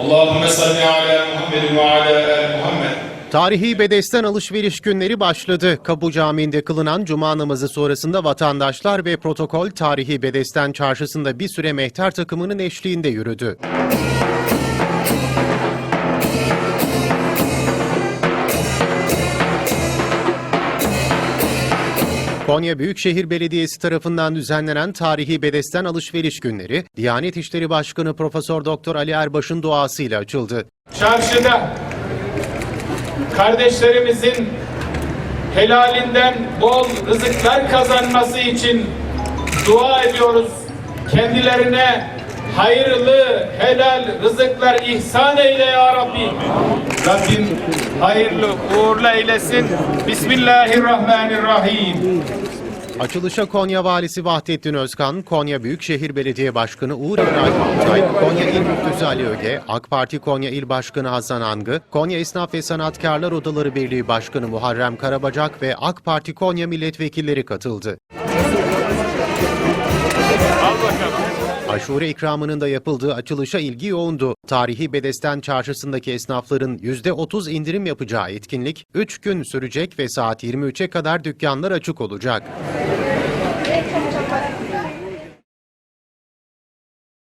Allahümme salli ala Muhammed ve ala Muhammed. Tarihi Bedesten alışveriş günleri başladı. Kapı Camii'nde kılınan cuma namazı sonrasında vatandaşlar ve protokol Tarihi Bedesten çarşısında bir süre mehter takımının eşliğinde yürüdü. Konya Büyükşehir Belediyesi tarafından düzenlenen Tarihi Bedesten Alışveriş Günleri, Diyanet İşleri Başkanı Profesör Doktor Ali Erbaş'ın duasıyla açıldı. çarşıda kardeşlerimizin helalinden bol rızıklar kazanması için dua ediyoruz. Kendilerine hayırlı, helal rızıklar ihsan eyle ya Rabbi. Rabbim hayırlı, uğurlu eylesin. Bismillahirrahmanirrahim. Açılışa Konya Valisi Vahdettin Özkan, Konya Büyükşehir Belediye Başkanı Uğur İbrahim Altay, Konya İl Müftüsü Ali Öge, AK Parti Konya İl Başkanı Hasan Angı, Konya Esnaf ve Sanatkarlar Odaları Birliği Başkanı Muharrem Karabacak ve AK Parti Konya milletvekilleri katıldı. Aşure ikramının da yapıldığı açılışa ilgi yoğundu. Tarihi Bedesten çarşısındaki esnafların %30 indirim yapacağı etkinlik 3 gün sürecek ve saat 23'e kadar dükkanlar açık olacak.